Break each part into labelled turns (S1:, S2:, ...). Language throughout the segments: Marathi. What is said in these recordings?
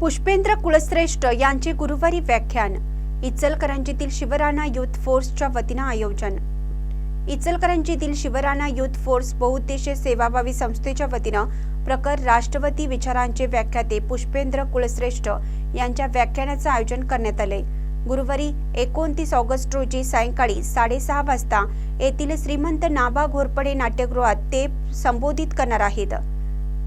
S1: पुष्पेंद्र कुलश्रेष्ठ यांचे गुरुवारी व्याख्यान इचलकरंजीतील शिवराणा युथ फोर्सच्या वतीनं आयोजन. इचलकरंजीतील शिवराणा युथ फोर्स बहुउद्देशीय सेवाभावी संस्थेच्या वतीनं प्रखर राष्ट्रवादी विचारांचे व्याख्याते पुष्पेंद्र कुलश्रेष्ठ यांच्या व्याख्यानाचं आयोजन करण्यात आले. गुरुवारी एकोणतीस ऑगस्ट रोजी सायंकाळी साडेसहा वाजता येथील श्रीमंत नाबा घोरपडे नाट्यगृहात ते संबोधित करणार आहेत.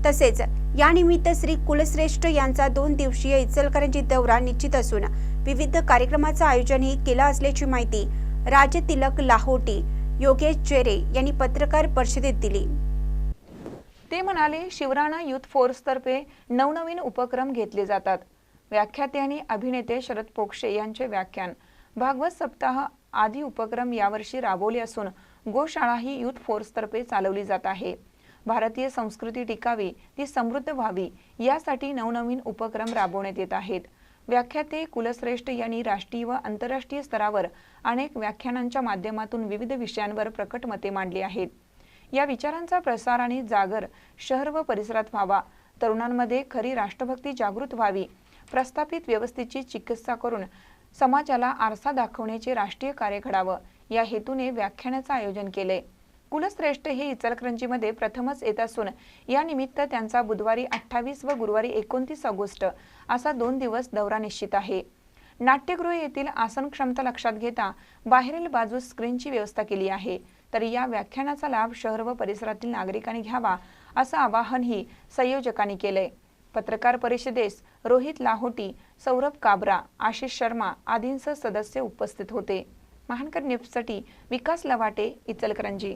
S1: तसेच यानिमित्त श्री कुलश्रेष्ठ यांचा दोन दिवसीय इचलकरंजी दौरा निश्चित असून विविध कार्यक्रमाचं आयोजनही केलं असल्याची माहिती राज तिलक लाहोटी योगेश चेरे यांनी पत्रकार परिषदेत दिली.
S2: ते म्हणाले शिवराणा युथ फोर्सतर्फे नवनवीन उपक्रम घेतले जातात. व्याख्याते आणि अभिनेते शरद पोक्षे यांचे व्याख्यान. भागवत सप्ताह आदी उपक्रम यावर्षी राबवले असून गोशाळा ही युथ फोर्सतर्फे चालवली जात आहे. भारतीय संस्कृती टिकावी ती समृद्ध व्हावी यासाठी नवनवीन उपक्रम राबवण्यात येत आहेत. व्याख्याते कुलश्रेष्ठ यांनी राष्ट्रीय व आंतरराष्ट्रीय स्तरावर अनेक व्याख्यानांच्या माध्यमातून विविध विषयांवर प्रकट मते मांडली आहेत. या विचारांचा प्रसार आणि जागर शहर व परिसरात व्हावा तरुणांमध्ये खरी राष्ट्रभक्ती जागृत व्हावी प्रस्थापित व्यवस्थेची चिकित्सा करून समाजाला आरसा दाखवण्याचे राष्ट्रीय कार्य घडावं या हेतूने व्याख्यानाचं आयोजन केलंय. कुलश्रेष्ठ हे इचलकरंजीमध्ये प्रथमच येत असून या निमित्त त्यांचा बुधवारी अठ्ठावीस व गुरुवारी एकोणतीस ऑगस्ट असा दोन दिवस दौरा निश्चित आहे. नाट्यगृह येथील आसन क्षमता लक्षात घेता बाहेरील बाजूस स्क्रीनची व्यवस्था केली आहे. तर या व्याख्यानाचा लाभ शहर व परिसरातील नागरिकांनी घ्यावा असं आवाहनही संयोजकांनी केलंय. पत्रकार परिषदेस रोहित लाहोटी सौरभ काबरा आशिष शर्मा आदींसह सदस्य उपस्थित होते. महानकर न्यूजसाठी विकास लवाटे इचलकरंजी.